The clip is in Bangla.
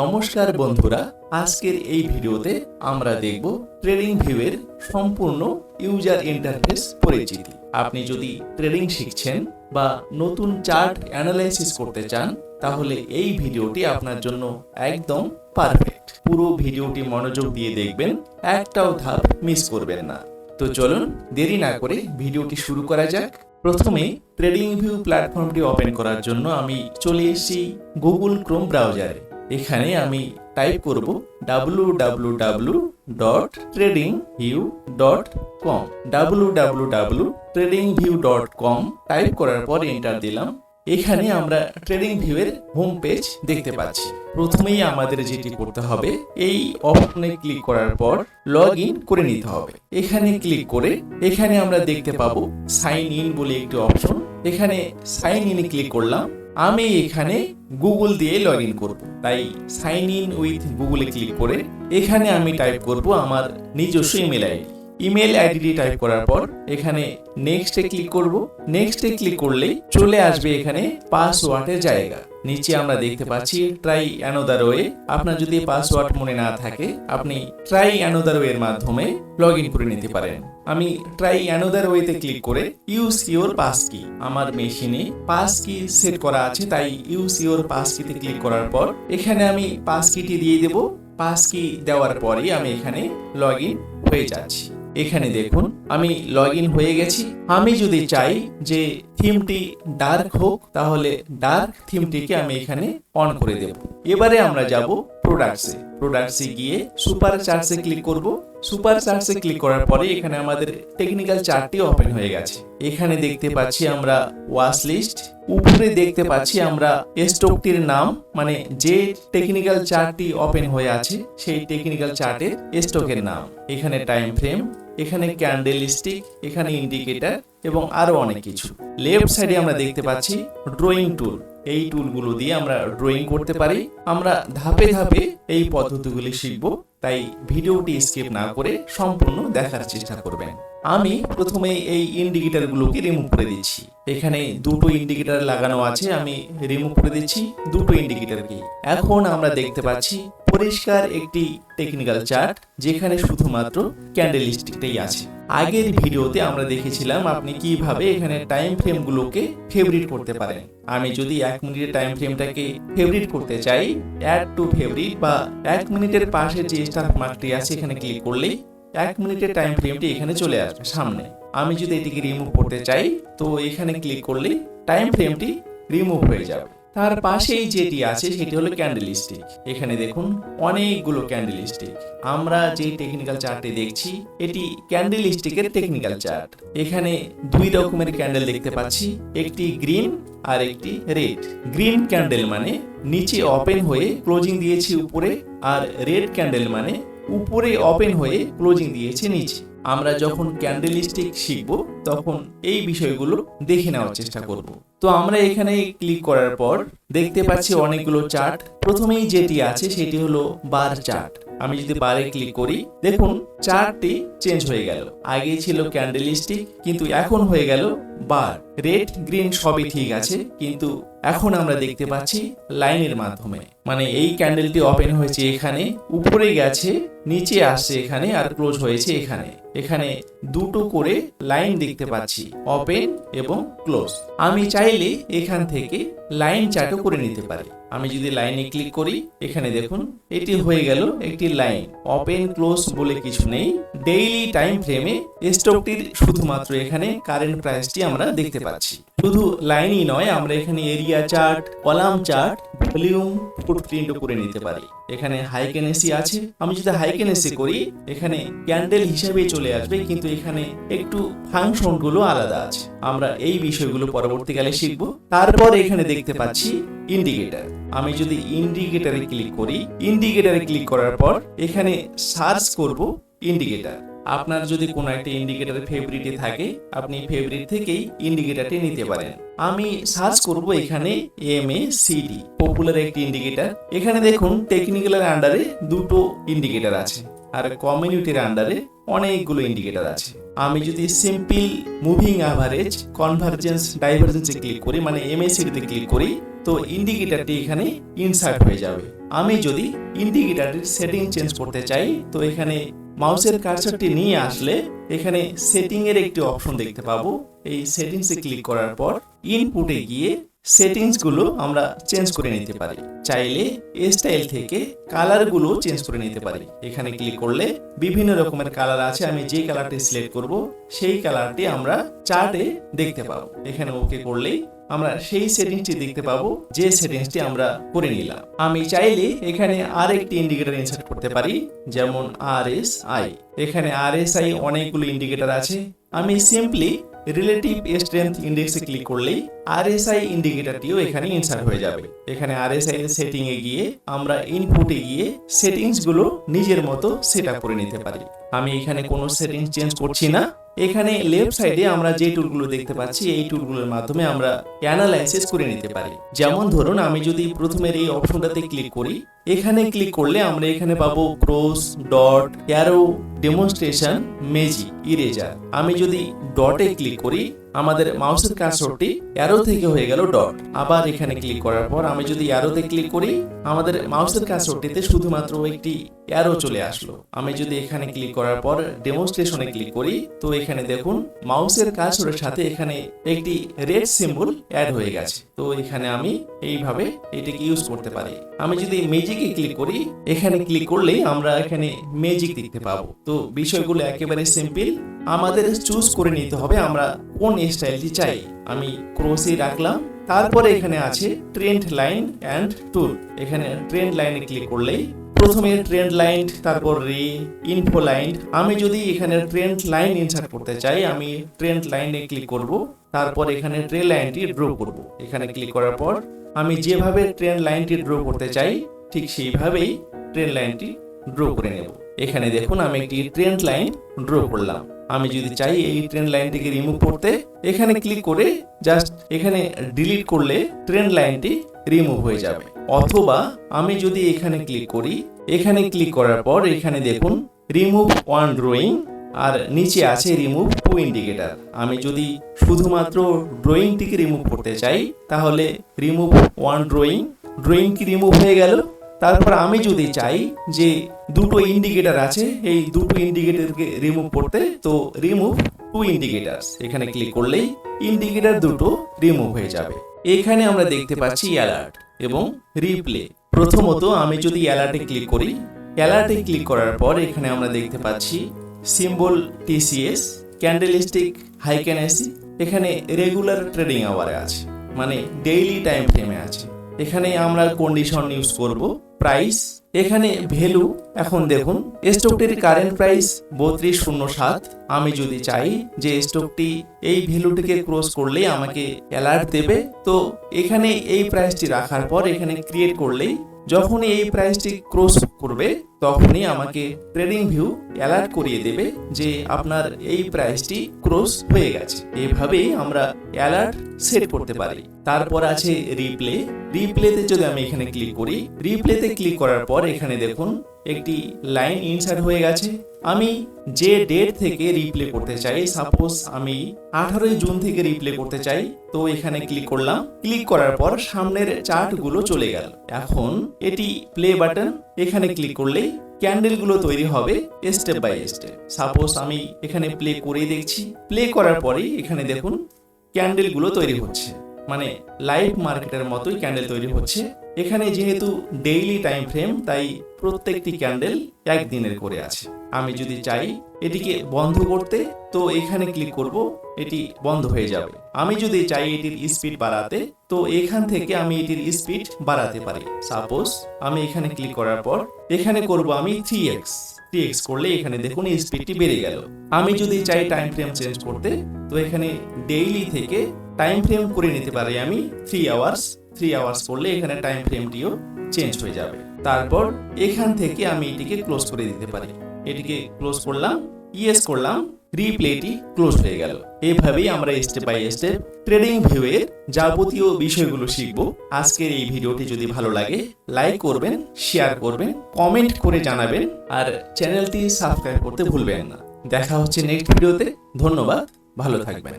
নমস্কার বন্ধুরা আজকের এই ভিডিওতে আমরা দেখব ট্রেডিং ভিউয়ের সম্পূর্ণ ইউজার ইন্টারফেস পরিচিতি। আপনি যদি ট্রেডিং শিখছেন বা নতুন চার্ট অ্যানালাইসিস করতে চান তাহলে এই ভিডিওটি আপনার জন্য একদম পারফেক্ট পুরো ভিডিওটি মনোযোগ দিয়ে দেখবেন একটাও ধাপ মিস করবেন না। তো চলুন দেরি না করে ভিডিওটি শুরু করা যাক। প্রথমে ট্রেডিং ভিউ প্ল্যাটফর্মটি ওপেন করার জন্য আমি চলে এসেছি গুগল ক্রোম ব্রাউজারে এখানে আমি টাইপ করব www dot trading view dot com www trading view dot com type করার পর এন্টার দিলাম। এখানে আমরা ট্রেডিং ভিউয়ের হোম পেজ দেখতে পাচ্ছি। প্রথমেই আমাদের যেটি করতে হবে এই অপশনে ক্লিক করার পর লগ ইন করে নিতে হবে। এখানে ক্লিক করে এখানে আমরা দেখতে পাবো সাইন ইন বলে একটি অপশন এখানে সাইন ইনে ক্লিক করলাম। আমি এখানে গুগল দিয়ে লগ ইন করব। তাই সাইন ইন উইথ গুগলে ক্লিক করে এখানে আমি টাইপ করব আমার নিজস্ব ইমেল আইডি ইমেল আইডিটি টাইপ করার পর এখানে নেক্সটে ক্লিক করব। নেক্সটে ক্লিক করলেই চলে আসবে এখানে পাসওয়ার্ডের জায়গা। নিচে আমরা দেখতে পাচ্ছি ট্রাই অ্যানোদার ওয়ে আপনার যদি পাসওয়ার্ড মনে না থাকে, আপনি ট্রাই অ্যানোদার ওয়ের মাধ্যমে লগ ইন করে নিতে পারেন। আমি ট্রাই অ্যানোদার ওয়েতে ক্লিক করে ইউজ ইউর পাস কি আমার মেশিনে পাস কি সেট করা আছে, তাই ইউজ ইউর পাস কিতে ক্লিক করার পর এখানে আমি পাস কিটি দিয়ে দেব। পাস কি দেওয়ার পরই আমি এখানে লগ ইন হয়ে যাচ্ছি। এখানে দেখুন, আমি লগ হয়ে গেছি। আমি যদি চাই যে থিমটি ডার্ক হোক, তাহলে ডার্ক থিমটিকে আমি এখানে অন করে দেব। এবারে আমরা যাব প্রোডাক্টসে প্রোডাক্টসে গিয়ে সুপার চার্টসে ক্লিক করব। সুপার চার্টসে ক্লিক করার পরে এখানে আমাদের টেকনিক্যাল চার্টটি ওপেন হয়ে গেছে। এখানে দেখতে পাচ্ছি আমরা ওয়াশ লিস্ট উপরে দেখতে পাচ্ছি আমরা স্টকটির নাম মানে যে টেকনিক্যাল চার্টটি ওপেন হয়ে আছে, সেই টেকনিক্যাল চার্টের স্টকের নাম। এখানে টাইম ফ্রেম এখানে ক্যান্ডেল স্টিক এখানে ইন্ডিকেটর এবং আরও অনেক কিছু। লেফট সাইডে আমরা দেখতে পাচ্ছি ড্রয়িং টুল এই টুলগুলো দিয়ে আমরা ড্রয়িং করতে পারি। আমরা ধাপে ধাপে এই পদ্ধতিগুলি শিখব। তাই ভিডিওটি স্কিপ না করে সম্পূর্ণ দেখার চেষ্টা করবেন। আমি প্রথমে এই ইন্ডিকেটরগুলোকে রিমুভ করে দিচ্ছি। এখানে দুটো ইন্ডিকেটার লাগানো আছে, আমি রিমুভ করে দিচ্ছি দুটো ইন্ডিকেটরকে এখন আমরা দেখতে পাচ্ছি পরিষ্কার একটি টেকনিক্যাল চার্ট যেখানে শুধুমাত্র ক্যান্ডেল স্টিকটাই আছে। আগের ভিডিওতে আমরা দেখেছিলাম আপনি কীভাবে এখানে টাইম ফ্রেমগুলোকে ফেভারিট করতে পারেন। আমি যদি এক মিনিটের টাইম ফ্রেমটাকে ফেভারিট করতে চাই অ্যাড টু ফেভারিট বা এক মিনিটের পাশে যে স্টার মার্কটি আছে এখানে ক্লিক করলেই এক মিনিটের টাইম ফ্রেমটি এখানে চলে আসবে সামনে। আমি যদি এটিকে রিমুভ করতে চাই, তো এখানে ক্লিক করলেই টাইম ফ্রেমটি রিমুভ হয়ে যাবে। তার পাশেই যেটি আছে সেটি হলো ক্যান্ডেল স্টিক এখানে দেখুন অনেকগুলো ক্যান্ডেল স্টিক আমরা যে টেকনিক্যাল চার্টে দেখছি এটি ক্যান্ডেল স্টিকের টেকনিক্যাল চার্ট এখানে দুই রকমের ক্যান্ডেল দেখতে পাচ্ছি একটি গ্রিন আর একটি রেড গ্রিন ক্যান্ডেল মানে নিচে ওপেন হয়ে ক্লোজিং দিয়েছে উপরে আর রেড ক্যান্ডেল মানে উপরে ওপেন হয়ে ক্লোজিং দিয়েছে নিচে। আমরা যখন ক্যান্ডেলিস্টিক শিখব, তখন এই বিষয়গুলো দেখে নেওয়ার চেষ্টা করব। তো আমরা এখানে ক্লিক করার পর দেখতে পাচ্ছি অনেকগুলো চার্ট প্রথমেই যেটি আছে সেটি হলো বার চার্ট আমি যদি বারে ক্লিক করি, দেখুন চার্টটি চেঞ্জ হয়ে গেল। আগে ছিল ক্যান্ডেল স্টিক কিন্তু এখন হয়ে গেল বার রেড গ্রিন সবই ঠিক আছে, কিন্তু এখন আমরা দেখতে পাচ্ছি লাইনের মাধ্যমে। মানে এই ক্যান্ডেলটি ওপেন হয়েছে এখানে উপরে গেছে, নিচে আসছে এখানে আর ক্লোজ হয়েছে এখানে। এখানে দুটো করে লাইন দেখতে পাচ্ছি ওপেন এবং ক্লোজ আমি চাইলে এখান থেকে লাইন চার্টও করে নিতে পারি। আমি যদি লাইনে ক্লিক করি, এখানে দেখুন, এটি হয়ে গেল একটি লাইন ওপেন ক্লোজ বলে কিছু নেই। ডেইলি টাইম ফ্রেমে স্টকটির শুধুমাত্র এখানে কারেন্ট প্রাইসটি আমরা দেখতে পাচ্ছি। শুধু লাইনই নয়, আমরা এখানে area chart column chart volume ফুটপ্রিন্টও করে নিতে পারি। এখানে হাইকেনেসি আছে। আমি যদি হাইকেনেসি করি, এখানে ক্যান্ডেল হিসেবে চলে আসবে, কিন্তু এখানে একটু ফাংশনগুলো আলাদা আছে। আমরা এই বিষয়গুলো পরবর্তীকালে শিখব। তারপর এখানে দেখতে পাচ্ছি ইন্ডিকেটর আমি যদি ইন্ডিকেটরে ক্লিক করি ইন্ডিকেটরে ক্লিক করার পর এখানে সার্চ করব। ইন্ডিকেটর আপনার যদি কোনো একটা ইন্ডিকেটর ফেভারিটে থাকে, আপনি ফেভারিট থেকেই ইন্ডিকেটারটি নিতে পারেন। আমি সার্চ করব এখানে এম এ সিডি পপুলার একটি ইন্ডিকেটার এখানে দেখুন টেকনিক্যালের আন্ডারে দুটো ইন্ডিকেটার আছে, আর কমিউনিটির আন্ডারে অনেকগুলো ইন্ডিকেটার আছে। আমি যদি সিম্পল মুভিং অ্যাভারেজ কনভার্জেন্স ডাইভারজেন্সে ক্লিক করি মানে এমএসিডিতে ক্লিক করি, তো ইন্ডিকেটারটি এখানে ইনসার্ট হয়ে যাবে। আমি যদি ইন্ডিকেটারের সেটিং চেঞ্জ করতে চাই, তো এখানে মাউসের কার্সারটি নিয়ে আসলে এখানে সেটিং এর একটি অপশন দেখতে পাবো। এই সেটিংসে ক্লিক করার পর ইনপুটে গিয়ে সেটিংসগুলো আমরা চেঞ্জ করে নিতে পারি। চাইলে স্টাইল থেকে কালারগুলো চেঞ্জ করে নিতে পারি। এখানে ক্লিক করলে বিভিন্ন রকমের কালার আছে, আমি যে কালারটি সিলেক্ট করব, সেই কালারটি আমরা চার্টে দেখতে পাবো। এখানে ওকে করলেই আমরা সেই সেটিংসটি দেখতে পাবো, যে সেটিংসটি আমরা করে নিলাম। আমি চাইলে এখানে আর একটি ইন্ডিকেটর ইনসার্ট করতে পারি, যেমন আর এস আই এখানে আর এস আই অনেকগুলো ইন্ডিকেটর আছে। আমি সিম্পলি রিলেটিভ স্ট্রেংথ ইন্ডেক্সে ক্লিক করলেই আরএসআই ইন্ডিকেটরটিও এখানে ইনসার্ট হয়ে যাবে। এখানে আরএসআই এর সেটিং এ গিয়ে আমরা ইনপুটে গিয়ে সেটিংসগুলো নিজের মতো সেট করে নিতে পারি। আমি এখানে কোনো সেটিংস চেঞ্জ করছি না। এখানে লেফট সাইডে আমরা যে টুলগুলো দেখতে পাচ্ছি এই টুলগুলোর মাধ্যমে আমরা অ্যানালাইসিস করে নিতে পারি। যেমন ধরুন আমি যদি প্রথমের এই অপশনটাতে ক্লিক করি এখানে ক্লিক করলে আমরা এখানে পাবো ক্রস ডট অ্যারো ডেমনস্ট্রেশন মেজি ইরেজার আমি যদি ডটে ক্লিক করি আমাদের মাউসের কার্সরটি অ্যারো থেকে হয়ে গেল ডট আবার এখানে ক্লিক করার পর আমি যদি অ্যারোতে ক্লিক করি, আমাদের মাউসের কার্সরটিতে শুধুমাত্র একটি অ্যারো চলে আসলো। আমি যদি এখানে ক্লিক করার পর ডেমোস্ট্রেশনে ক্লিক করি, তো এখানে দেখুন মাউসের কার্সরের সাথে এখানে একটি রেড সিম্বল অ্যাড হয়ে গেছে। তো এখানে আমি এইভাবে এটিকে ইউজ করতে পারি। আমি যদি মেজিকে ক্লিক করি, এখানে ক্লিক করলেই আমরা এখানে মেজিক দেখতে পাবো। তো বিষয়গুলো একেবারে সিম্পল আমাদের চুজ করে নিতে হবে আমরা কোন স্টাইলটি চাই। আমি ক্রোসে রাখলাম, তারপরে এখানে আছে ট্রেন্ড লাইন অ্যান্ড টুল এখানে ট্রেন্ড লাইনে ক্লিক করলেই প্রথমে ট্রেন্ড লাইন তারপর রে, ইনফো লাইন আমি যদি এখানে ট্রেন্ড লাইন ইনসার্ট করতে চাই, আমি ট্রেন্ড লাইনে ক্লিক করব, তারপর এখানে ট্রেন লাইনটি ড্র করব। এখানে ক্লিক করার পর আমি যেভাবে ট্রেন লাইনটি ড্র করতে চাই, ঠিক সেইভাবেই ট্রেন লাইনটি ড্র করে নেব। এখানে দেখুন আমি একটি ট্রেন্ড লাইন ড্র করলাম। আমি যদি চাই এই ট্রেন লাইনটিকে রিমুভ করতে এখানে ক্লিক করে জাস্ট এখানে ডিলিট করলে ট্রেন লাইনটি রিমুভ হয়ে যাবে। অথবা আমি যদি এখানে ক্লিক করি এখানে ক্লিক করার পর এখানে দেখুন রিমুভ ওয়ান ড্রয়িং আর নিচে আছে রিমুভ টু ইন্ডিকেটার আমি যদি শুধুমাত্র ড্রয়িংটিকে রিমুভ করতে চাই তাহলে রিমুভ ওয়ান ড্রয়িং ড্রয়িং কি রিমুভ হয়ে গেল? তারপর আমি যদি চাই যে দুটো ইন্ডিকেটার আছে এই দুটো ইন্ডিকেটারকে রিমুভ করতে তো রিমুভ টু ইন্ডিকেটার্স এখানে ক্লিক করলেই ইন্ডিকেটার দুটো রিমুভ হয়ে যাবে। এখানে আমরা দেখতে পাচ্ছি অ্যালার্ট এবং রিপ্লে প্রথমত আমি যদি অ্যালার্টে ক্লিক করি অ্যালার্টে ক্লিক করার পর এখানে আমরা দেখতে পাচ্ছি সিম্বল টিসিএস ক্যান্ডেলিস্টিক হাইক্যানেসি এখানে রেগুলার ট্রেডিং আওয়ারে আছে মানে ডেইলি টাইম ফ্রেমে আছে। এখানে আমরা কন্ডিশন ইউজ করব প্রাইস এখানে ভ্যালু এখন দেখুন স্টকটির কারেন্ট প্রাইস বত্রিশ শূন্য সাত। আমি যদি চাই যে স্টকটি এই ভ্যালুটিকে ক্রস করলেই আমাকে অ্যালার্ট দেবে, তো এখানে এই প্রাইসটি রাখার পর এখানে ক্রিয়েট করলেই যখনই এই প্রাইসটি ক্রস করবে, তখনই আমাকে ট্রেডিং ভিউ অ্যালার্ট করিয়ে দেবে যে আপনার এই প্রাইসটি ক্রস হয়ে গেছে। এভাবেই আমরা অ্যালার্ট সেট করতে পারি। তারপর আছে রিপ্লে। রিপ্লেতে যদি আমি এখানে ক্লিক করি, রিপ্লেতে ক্লিক করার পর এখানে দেখুন একটি লাইন ইনসার্ট হয়ে গেছে। আমি যে ডেট থেকে রিপ্লে করতে চাই সাপোজ আমি আঠারোই জুন থেকে রিপ্লে করতে চাই, তো এখানে ক্লিক করলাম। ক্লিক করার পর সামনের চার্টগুলো চলে গেল। এখন এটি প্লে বাটন এখানে ক্লিক করলেই ক্যান্ডেলগুলো তৈরি হবে স্টেপ বাই স্টেপ সাপোজ আমি এখানে প্লে করেই দেখছি। প্লে করার পরেই এখানে দেখুন ক্যান্ডেলগুলো তৈরি হচ্ছে। মানে লাইভ মার্কেটের মতোই ক্যান্ডেল তৈরি হচ্ছে। এখানে যেহেতু ডেইলি টাইম ফ্রেম তাই প্রত্যেকটি ক্যান্ডেল একদিনের করে আছে। আমি যদি চাই এটিকে বন্ধ করতে, তো এখানে ক্লিক করব, এটি বন্ধ হয়ে যাবে। আমি যদি চাই এটির স্পিড বাড়াতে, তো এখান থেকে আমি এটির স্পিড বাড়াতে পারি। সাপোজ আমি এখানে ক্লিক করার পর, এখানে করব আমি থ্রি এক্স থ্রি এক্স করলে এখানে দেখুন স্পিডটি বেড়ে গেল। আমি যদি চাই টাইম ফ্রেম চেঞ্জ করতে, তো এখানে ডেইলি থেকে টাইম ফ্রেম করে নিতে পারি আমি থ্রি আওয়ার্স থ্রি আওয়ার্স করলে এখানে টাইম ফ্রেমটিও চেঞ্জ হয়ে যাবে। তারপর এখান থেকে আমি এটিকে ক্লোজ করে দিতে পারি। এটিকে ক্লোজ করলাম ইয়েস করলাম রিপ্লেটি ক্লোজ হয়ে গেল। এভাবেই আমরা স্টেপ বাই স্টেপ ট্রেডিং ভিউয়ের যাবতীয় বিষয়গুলো শিখব। আজকের এই ভিডিওটি যদি ভালো লাগে লাইক করবেন শেয়ার করবেন কমেন্ট করে জানাবেন, আর চ্যানেলটি সাবস্ক্রাইব করতে ভুলবেন না। দেখা হচ্ছে নেক্সট ভিডিওতে ধন্যবাদ, ভালো থাকবেন।